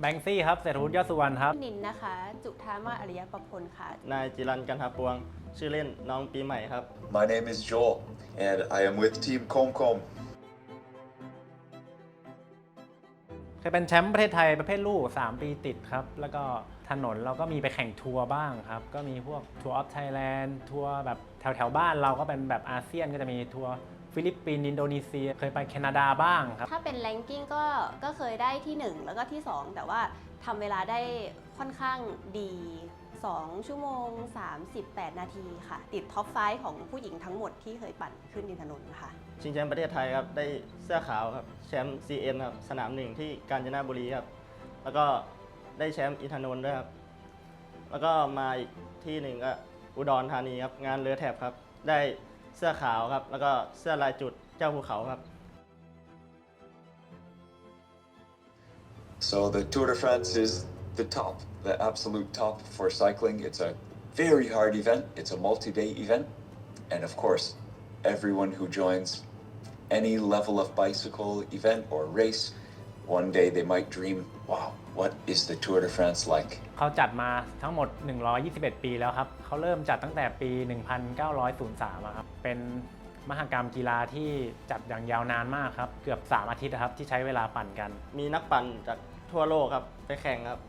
แบงซี่ครับเศรษฐวุฒิยอดสุวรรณครับ นินนะคะ จุธามาอริยประพลค่ะ นายจิรันกันทาปวง ชื่อเล่นน้องปีใหม่ครับ My name is Joel, and I am with Team Comcom. เคยเป็นแชมป์ประเทศไทยประเภทลูก 3 ปีติดครับ แล้วก็ ถนนเราก็มีไปแข่งทัวร์บ้างครับ ก็มีพวกทัวร์ออฟไทยแลนด์ทัวร์แบบแถวแถวๆบ้านเราก็เป็นแบบอาเซียนก็จะมีทัวร์ฟิลิปปินส์อินโดนีเซีย เคยไปแคนาดาบ้างครับ ถ้าเป็นแรงกิ้งก็ก็เคยได้ที่ 1 แล้วก็ที่ 2 แต่ว่าทำเวลาได้ค่อนข้างดี 2 ชั่วโมง 38 นาทีค่ะ ติดท็อปไฟของผู้หญิงทั้งหมดที่เคยปั่นขึ้นดินถนนค่ะชิงแชมป์ประเทศไทยครับ ได้เสื้อขาวครับ แชมป์ CN ครับ สนามหนึ่งที่กาญจนบุรีครับ แล้วก็ ได้แชมป์อินทนนท์ด้วยครับ แล้วก็มาอีกที่หนึ่งก็อุดรธานีครับ งานเรือแถบครับ ได้เสื้อขาวครับ แล้วก็เสื้อลายจุดเจ้าภูเขาครับ So the Tour de France is the top, the absolute top for cycling. It's a very hard event. It's a multi-day event, and of course, everyone who joins any level of bicycle event or race, one day they might dream, "Wow, what is the Tour de France like?" เขาจัดมาทั้งหมด 121 ปีแล้วครับ เขาเริ่มจัดตั้งแต่ปี 1903อะครับ เป็นมหกรรมกีฬาที่จัดอย่างยาวนานมากครับ เกือบ 3 อาทิตย์นะครับที่ใช้เวลาปั่นกัน มีนักปั่นจากทั่วโลกครับ ไปแข่งครับ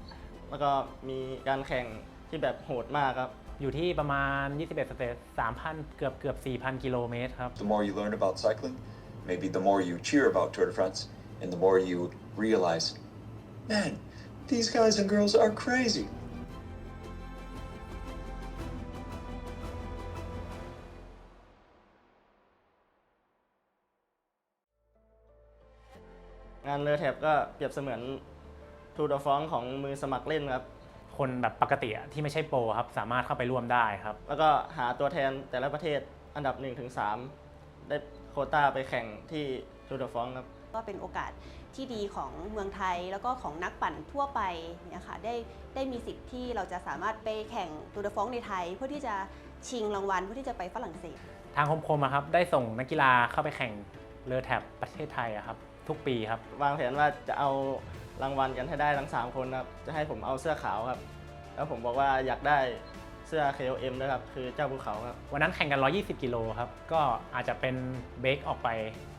แล้วก็มีการแข่งที่แบบโหดมากครับ อยู่ที่ประมาณ 21สเตท3,000 เกือบเกือบ4,000 กิโลเมตรครับ The more you learn about cycling, maybe the more you cheer about Tour de France, and the more you realize, man, these guys and girls are crazy. งานเรือแถบก็เปรียบเสมือนทูดอฟองของมือสมัครเล่นครับ คนแบบปกติอะที่ไม่ใช่โปรครับ สามารถเข้าไปร่วมได้ครับ แล้วก็หาตัวแทนแต่ละประเทศอันดับ1-3 ได้โควต้าไปแข่งที่ทูดอฟองครับ ก็เป็นโอกาสที่ดีของเมืองไทยแล้วก็ของนักปั่นทั่วไปเนี่ยค่ะได้ได้มีสิทธิ์ที่เราจะสามารถไปแข่งตูดฟองในไทย เพื่อที่จะชิงรางวัลเพื่อที่จะไปฝรั่งเศส ทางคมคมๆอะครับได้ส่งนักกีฬาเข้าไปแข่งเรือแถบประเทศไทยอะครับทุกปีครับวางแผนว่าจะเอารางวัลกันให้ได้ทั้ง 3 คนครับจะให้ผมเอาเสื้อขาวครับ แล้วผมบอกว่าอยากได้ เสื้อ KOM ด้วยครับ คือเจ้าภูเขาครับ วันนั้นแข่งกัน 120 กิโลครับ ก็อาจจะเป็นเบรกออกไป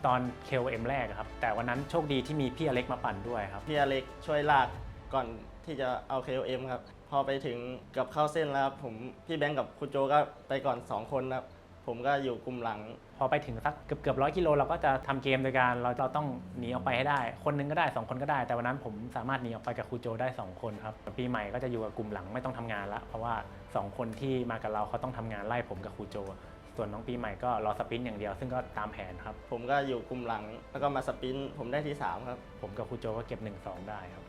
ตอน KOM แรกอะครับ แต่วันนั้นโชคดีที่มีพี่อเล็กมาปั่นด้วยครับ พี่อเล็กช่วยลากก่อนที่จะเอา KOM ครับ พอไปถึงเกับเข้าเส้นแล้วครับผมพี่แบงค์กับคุณโจก็ไปก่อน 2 คนครับ ผมก็อยู่กลุ่มหลัง พอไปถึงสักเกือบเกือบร้อยกิโลเราก็จะทำเกมโดยการเราเราต้องหนีออกไปให้ได้ คนหนึงก็ได้ 2 คนก็ได้ แต่วันนั้นผมสามารถหนีออกไปกับครูโจได้ 2 คนครับปีใหม่ก็จะอยู่กับกลุ่มหลังไม่ต้องทำงานละเพราะว่า 2 คนที่มากับเราเขาต้องทำงานไล่ผมกับครูโจ ส่วนน้องปีใหม่ก็รอสปรินต์อย่างเดียว ซึ่งก็ตามแผนครับผมก็อยู่กลุ่มหลังแล้วก็มาสปรินต์ผมได้ที่3ครับผมกับครูโจก็เก็บ 1-2 ได้ครับ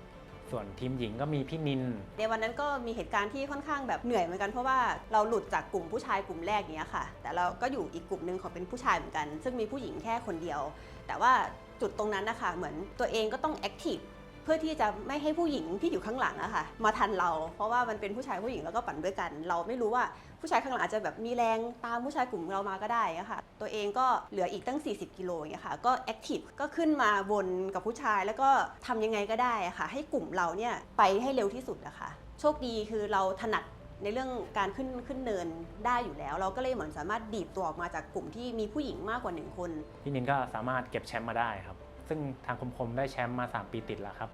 ส่วนทีมหญิงก็มีพี่นิน ในวันนั้นก็มีเหตุการณ์ที่ค่อนข้างแบบเหนื่อยเหมือนกันเพราะว่าเราหลุดจากกลุ่มผู้ชายกลุ่มแรกเนี้ยค่ะ แต่เราก็อยู่อีกกลุ่มหนึ่งของเป็นผู้ชายเหมือนกัน ซึ่งมีผู้หญิงแค่คนเดียว แต่ว่าจุดตรงนั้นนะคะเหมือนตัวเองก็ต้องแอคทีฟ เพื่อที่จะไม่ให้ผู้หญิงที่อยู่ข้างหลังอะค่ะมาทันเรา เพราะว่ามันเป็นผู้ชายผู้หญิงแล้วก็ปั่นด้วยกัน เราไม่รู้ว่าผู้ชายข้างหลังอาจจะแบบมีแรงตามผู้ชายกลุ่มเรามาก็ได้อะค่ะตัวเองก็เหลืออีกตั้ง 40 กิโลอย่างเงี้ยค่ะก็แอคทีฟก็ขึ้นมาวนกับผู้ชายแล้วก็ทำยังไงก็ได้อะค่ะให้กลุ่มเราเนี่ยไปให้เร็วที่สุดอะค่ะโชคดีคือเราถนัดในเรื่องการขึ้นขึ้นเนินได้อยู่แล้ว เราก็เลยเหมือนสามารถดีบตัวออกมาจากกลุ่มที่มีผู้หญิงมากกว่าหนึ่งคน พี่นินก็สามารถเก็บแชมป์มาได้ครับ ซึ่งทางคมคมๆได้แชมป์มา 3 ปีติดแล้วครับ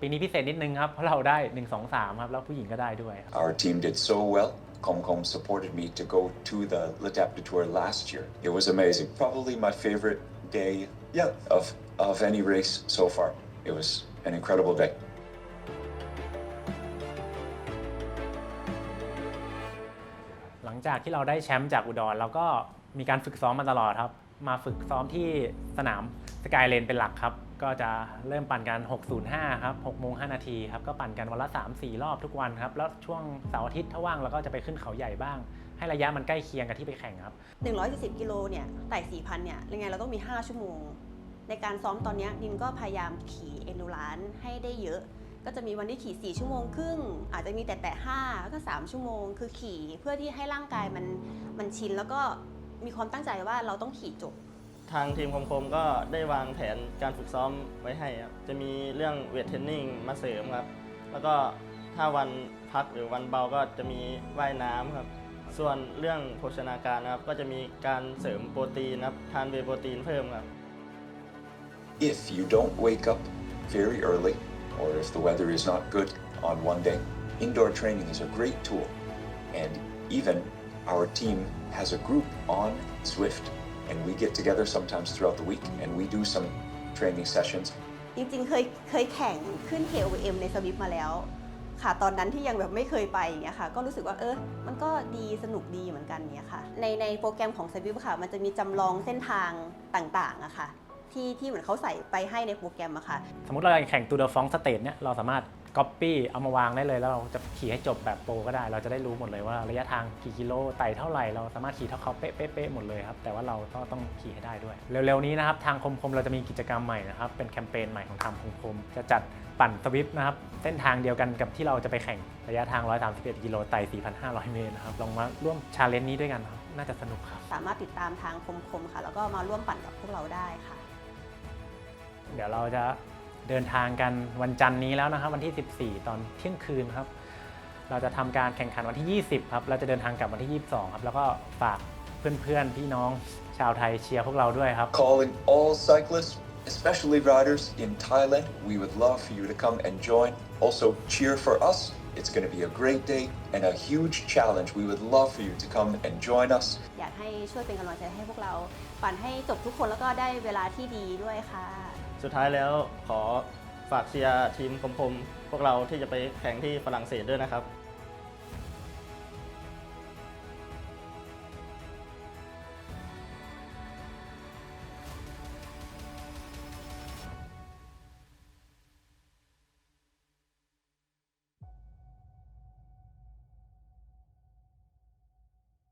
ปีนี้พิเศษนิดนึงครับ เพราะเราได้ 1 2 3 ครับ แล้วผู้หญิงก็ได้ด้วยครับ Our team did so well. Comcom supported me to go to the L'Etape de Tour last year. It was amazing. Probably my favorite day, yeah, of, of any race so far. It was an incredible day. หลังจากที่เราได้แชมป์จากอุดรเราก็มีการฝึกซ้อมมาตลอดครับ มาฝึกซ้อมที่สนาม สกายเลนเป็นหลักครับ ก็จะเริ่มปั่นกัน 605 ครับ6โมง5นาทีครับ ก็ปั่นกันวันละ 3-4 รอบทุกวันครับ แล้วช่วงเสาร์อาทิตย์ถ้าว่างเราก็จะไปขึ้นเขาใหญ่บ้าง ให้ระยะมันใกล้เคียงกับที่ไปแข่งครับ 140 กิโลเนี่ยไต่4,000 เนี่ยยังไงเราต้องมี 5 ชั่วโมง ในการซ้อมตอนนี้ยนินก็พยายามขี่เอนดูรานให้ได้เยอะ ก็จะมีวันที่ขี่ 4 ชั่วโมงครึ่ง อาจจะมีแต่แต่5แล้วก็ 3 ชั่วโมง คือขี่เพื่อที่ให้ร่างกายมันมันชิน แล้วก็มีความตั้งใจว่าเราต้องขี่จบ ทางทีมคมคมก็ได้วางแผนการฝึกซ้อมไว้ให้ครับจะมีเรื่องเวทเทรนนิ่งมาเสริมครับ แล้วก็ถ้าวันพักหรือวันเบาก็จะมีว่ายน้ำครับ ส่วนเรื่องโภชนาการนะครับ ก็จะมีการเสริมโปรตีนครับทานเวย์โปรตีนเพิ่มครับ If you don't wake up very early, or if the weather is not good on one day, indoor training is a great tool. And even our team has a group on Swift, and we get together sometimes throughout the week and we do some training sessions จริงๆ เคยเคยแข่งขึ้น KOM ในสวิฟมาแล้ว ค่ะ ตอนนั้นที่ยังแบบไม่เคยไปอย่างเงี้ยค่ะ ก็รู้สึกว่าเออ มันก็ดีสนุกดีเหมือนกันเนี้ยค่ะ ในในโปรแกรมของสวิฟค่ะ มันจะมีจำลองเส้นทางต่างๆอะค่ะ ที่ที่เหมือนเขาใส่ไปให้ในโปรแกรมอะค่ะ สมมติเราแข่งตูเดอฟองสเตทเนี่ยเราสามารถ ก๊อปปี้เอามาวางได้เลยแล้วเราจะขี่ให้จบแบบโปรก็ได้ เราจะได้รู้หมดเลยว่าระยะทางกี่กิโลไต่เท่าไหร่เราสามารถขี่เท่าเขาเป๊ะๆๆหมดเลยครับแต่ว่าเราก็ต้องขี่ให้ได้ด้วย เร็วๆนี้นะครับทางคมคมเราจะมีกิจกรรมใหม่นะครับเป็นแคมเปญใหม่ของทางคมคมจะจัดปั่นสวิฟนะครับเส้นทางเดียวกันกับที่เราจะไปแข่งระยะทาง 131 กิโลไต่ 4,500 เมตรนะครับลองมาร่วมชาเลนจ์นี้ด้วยกันครับน่าจะสนุกครับสามารถติดตามทางคมๆค่ะ แล้วก็มาร่วมปั่นกับพวกเราได้ค่ะ เดี๋ยวเราจะ เดินทางกันวันจันทร์นี้แล้วนะครับ วันที่ 14 ตอนเที่ยงคืนครับ เราจะทำการแข่งขันวันที่ 20 ครับ เราจะเดินทางกลับวันที่ 22 ครับ แล้วก็ฝากเพื่อนๆ พี่น้องชาวไทยเชียร์พวกเราด้วยครับ calling all cyclists, especially riders in Thailand. We would love for you to come and join. Also, cheer for us. It's going to be a great day and a huge challenge. We would love for you to come and join us. อยากให้ช่วยเป็นกำลังใจให้พวกเรา ปั่นให้จบทุกคนแล้วก็ได้เวลาที่ดีด้วยค่ะ สุดท้ายแล้วขอฝากเชียร์ทีมคมคมพวกเราที่จะไปแข่งที่ฝรั่งเศสด้วยนะครับ